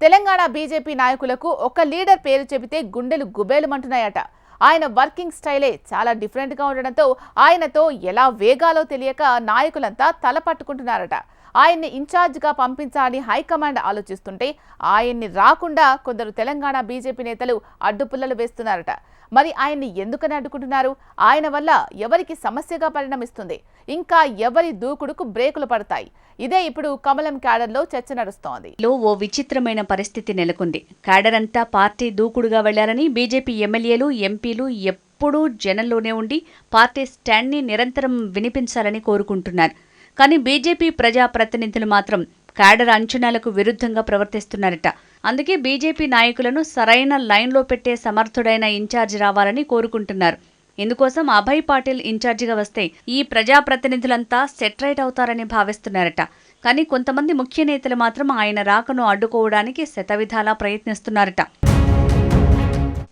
Telangana BJP నాయకులకు ఒక leader పేరు చెబితే గుండెలు గుబేలుమంటున్నాయట. ఆయన వర్కింగ్ స్టైలే చాలా డిఫరెంట్గా ఉండడంతో ఆయనతో ఎలా వేగాలో తెలియక నాయకులంతా తల పట్టుకుంటున్నారట ఆయన్ని ఇన్ఛార్జ్గా పంపించాలని హైకమాండ్ ఆలోచిస్తుంటే ఆయన్ని రాకుండా కొందరు తెలంగాణ బీజేపీ నేతలు అడ్డుపుల్లలు వేస్తున్నారట. మరి ఆయన్ని ఎందుకని అడ్డుకుంటున్నారు? ఆయన వల్ల ఎవరికి సమస్యగా పరిణమిస్తుంది? ఇంకా ఎవరి దూకుడుకు బ్రేకులు పడతాయి? ఇదే ఇప్పుడు కమలం క్యాడర్లో చర్చ నడుస్తోంది. లో ఓ విచిత్రమైన పరిస్థితి నెలకొంది. క్యాడర్ అంతా పార్టీ దూకుడుగా వెళ్ళారని బీజేపీ ఎమ్మెల్యేలు ఎంపీలు ఎప్పుడూ జనంలోనే ఉండి పార్టీ స్టాండ్ని నిరంతరం వినిపించాలని కోరుకుంటున్నారు. కానీ బీజేపీ ప్రజాప్రతినిధులు మాత్రం క్యాడర్ అంచనాలకు విరుద్ధంగా ప్రవర్తిస్తున్నారట. అందుకే బీజేపీ నాయకులను సరైన లైన్లో పెట్టే సమర్థుడైన ఇన్ఛార్జ్ రావాలని కోరుకుంటున్నారు. ఇందుకోసం అభయ్ పాటిల్ ఇన్ఛార్జిగా వస్తే ఈ ప్రజాప్రతినిధులంతా సెట్రైట్ అవుతారని భావిస్తున్నారట. కానీ కొంతమంది ముఖ్య నేతలు మాత్రం ఆయన రాకను అడ్డుకోవడానికి శతవిధాలా ప్రయత్నిస్తున్నారట.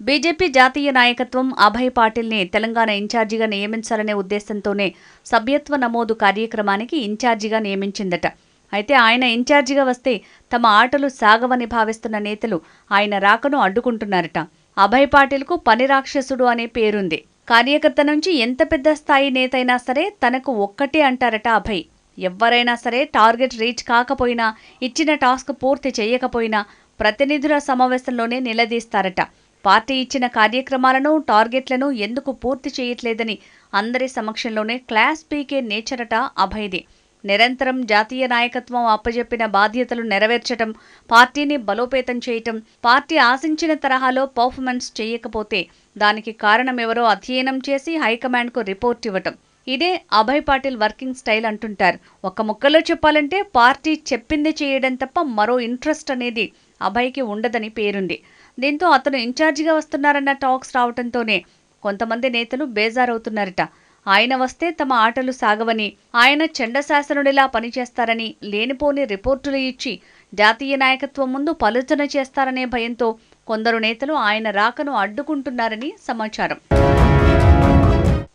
బీజేపీ జాతీయ నాయకత్వం అభయ్ పాటిల్ని తెలంగాణ ఇన్ఛార్జిగా నియమించాలనే ఉద్దేశంతోనే సభ్యత్వ నమోదు కార్యక్రమానికి ఇన్ఛార్జిగా నియమించిందట. అయితే ఆయన ఇన్ఛార్జిగా వస్తే తమ ఆటలు సాగవని భావిస్తున్న నేతలు ఆయన రాకను అడ్డుకుంటున్నారట. అభయ్ పాటిల్కు పని రాక్షసుడు అనే పేరుంది. కార్యకర్త నుంచి ఎంత పెద్ద స్థాయి నేతైనా సరే తనకు ఒక్కటే అంటారట అభయ్. ఎవ్వరైనా సరే టార్గెట్ రీచ్ కాకపోయినా ఇచ్చిన టాస్క్ పూర్తి చేయకపోయినా ప్రతినిధుల సమావేశంలోనే నిలదీస్తారట. పార్టీ ఇచ్చిన కార్యక్రమాలను టార్గెట్లను ఎందుకు పూర్తి చేయట్లేదని అందరి సమక్షంలోనే క్లాస్ పీకే నేచరట అభయది. నిరంతరం జాతీయ నాయకత్వం అప్పజెప్పిన బాధ్యతలు నెరవేర్చటం పార్టీని బలోపేతం చేయటం పార్టీ ఆశించిన తరహాలో పర్ఫార్మెన్స్ చేయకపోతే దానికి కారణమెవరో అధ్యయనం చేసి హైకమాండ్కు రిపోర్ట్ ఇవ్వటం. ఇదే అభయ్ పాటిల్ వర్కింగ్ స్టైల్ అంటుంటారు. ఒక ముక్కలో చెప్పాలంటే పార్టీ చెప్పింది చేయడం తప్ప మరో ఇంట్రెస్ట్ అనేది అభయ్కి ఉండదని పేరుంది. దీంతో అతను ఇన్ఛార్జిగా వస్తున్నారన్న టాక్స్ రావడంతోనే కొంతమంది నేతలు బేజారవుతున్నారట. ఆయన వస్తే తమ ఆటలు సాగవని ఆయన చండశాసనుడిలా పనిచేస్తారని లేనిపోని రిపోర్టులు ఇచ్చి జాతీయ నాయకత్వం ముందు పలుచన చేస్తారనే భయంతో కొందరు నేతలు ఆయన రాకను అడ్డుకుంటున్నారని సమాచారం.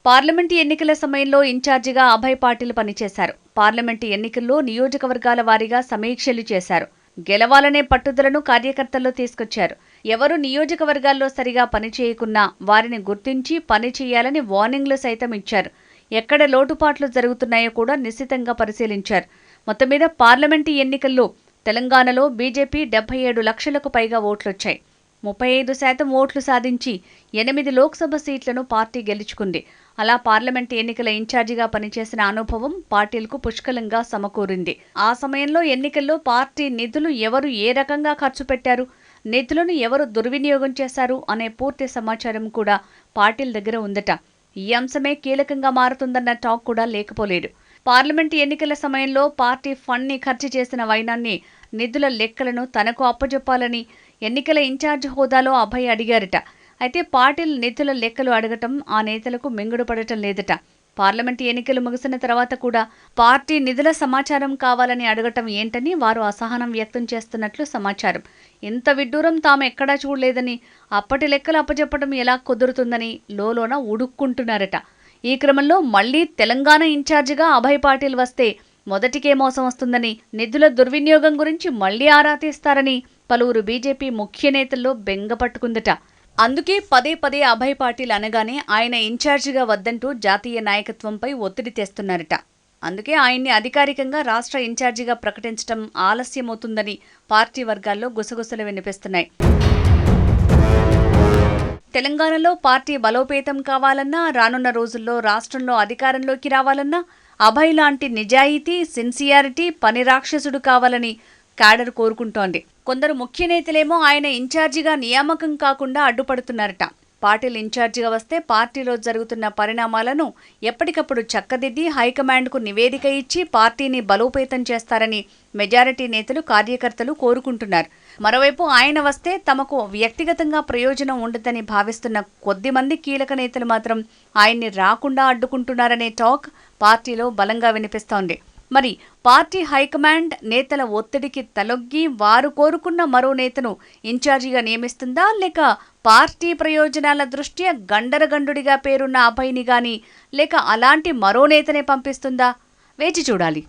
పార్లమెంటు ఎన్నికల సమయంలో ఇన్ఛార్జిగా అభయ్ పాటిల్ పనిచేశారు. పార్లమెంటు ఎన్నికల్లో నియోజకవర్గాల వారీగా సమీక్షలు చేశారు. గెలవాలనే పట్టుదలను కార్యకర్తల్లో తీసుకొచ్చారు. ఎవరు నియోజకవర్గాల్లో సరిగా పనిచేయకున్నా వారిని గుర్తించి పని చేయాలని వార్నింగ్లు సైతం ఇచ్చారు. ఎక్కడ లోటుపాట్లు జరుగుతున్నాయో కూడా నిశ్చితంగా పరిశీలించారు. మొత్తం మీద పార్లమెంటు ఎన్నికల్లో తెలంగాణలో బీజేపీ డెబ్బై ఏడు లక్షలకు పైగా ఓట్లొచ్చాయి. ముప్పై ఐదు శాతం ఓట్లు సాధించి ఎనిమిది లోక్సభ సీట్లను పార్టీ గెలుచుకుంది. అలా పార్లమెంట్ ఎన్నికల ఇన్ఛార్జిగా పనిచేసిన అనుభవం పార్టీలకు పుష్కలంగా సమకూరింది. ఆ సమయంలో ఎన్నికల్లో పార్టీ నిధులు ఎవరు ఏ రకంగా ఖర్చు పెట్టారు నిధులను ఎవరు దుర్వినియోగం చేశారు అనే పూర్తి సమాచారం కూడా పార్టీల దగ్గర ఉందట. ఈ అంశమే కీలకంగా మారుతుందన్న టాక్ కూడా లేకపోలేదు. పార్లమెంట్ ఎన్నికల సమయంలో పార్టీ ఫండ్ని ఖర్చు చేసిన వైనాన్ని నిధుల లెక్కలను తనకు అప్పజెప్పాలని ఎన్నికల ఇన్ఛార్జ్ హోదాలో అభయ్ అడిగారట. అయితే పాటిల్ నేతల లెక్కలు అడగటం ఆ నేతలకు మింగుడు పడటం లేదట. పార్లమెంటు ఎన్నికలు ముగిసిన తర్వాత కూడా పార్టీ నిధుల సమాచారం కావాలని అడగటం ఏంటని వారు అసహనం వ్యక్తం చేస్తున్నట్లు సమాచారం. ఇంత విడ్డూరం తాము ఎక్కడా చూడలేదని అప్పటి లెక్కలు అప్పచెప్పడం ఎలా కుదురుతుందని లోలోన ఉడుక్కుంటున్నారట. ఈ క్రమంలో మళ్ళీ తెలంగాణ ఇన్ఛార్జిగా అభయ్ పాటిల్ వస్తే మొదటికే మోసం వస్తుందని నిధుల దుర్వినియోగం గురించి మళ్ళీ ఆరా తీస్తారని పలువురు బీజేపీ ముఖ్య నేతల్లో బెంగ పట్టుకుందట. అందుకే పదే పదే అభయ్ పాటిల్ అనగానే ఆయన ఇన్ఛార్జిగా వద్దంటూ జాతీయ నాయకత్వంపై ఒత్తిడి తెస్తున్నారట. అందుకే ఆయన్ని అధికారికంగా రాష్ట్ర ఇన్ఛార్జిగా ప్రకటించడం ఆలస్యమవుతుందని పార్టీ వర్గాల్లో గుసగుసలు వినిపిస్తున్నాయి. తెలంగాణలో పార్టీ బలోపేతం కావాలన్నా రానున్న రోజుల్లో రాష్ట్రంలో అధికారంలోకి రావాలన్నా అభయ్ లాంటి నిజాయితీ సిన్సియారిటీ పని రాక్షసుడు కావాలని క్యాడర్ కోరుకుంటోంది. కొందరు ముఖ్య నేతలేమో ఆయన ఇన్ఛార్జిగా నియామకం కాకుండా అడ్డుపడుతున్నారట. పార్టీలు ఇన్ఛార్జిగా వస్తే పార్టీలో జరుగుతున్న పరిణామాలను ఎప్పటికప్పుడు చక్కదిద్ది హైకమాండ్కు నివేదిక ఇచ్చి పార్టీని బలోపేతం చేస్తారని మెజారిటీ నేతలు కార్యకర్తలు కోరుకుంటున్నారు. మరోవైపు ఆయన వస్తే తమకు వ్యక్తిగతంగా ప్రయోజనం ఉండదని భావిస్తున్న కొద్దిమంది కీలక నేతలు మాత్రం ఆయన్ని రాకుండా అడ్డుకుంటున్నారనే టాక్ పార్టీలో బలంగా వినిపిస్తోంది. మరి పార్టీ హైకమాండ్ నేతల ఒత్తిడికి తలొగ్గి వారు కోరుకున్న మరో నేతను ఇన్ఛార్జిగా నియమిస్తుందా? లేక పార్టీ ప్రయోజనాల దృష్ట్యా గండరగండుడిగా పేరున్న అభయ్ని గాని లేక అలాంటి మరో నేతనే పంపిస్తుందా? వేచి చూడాలి.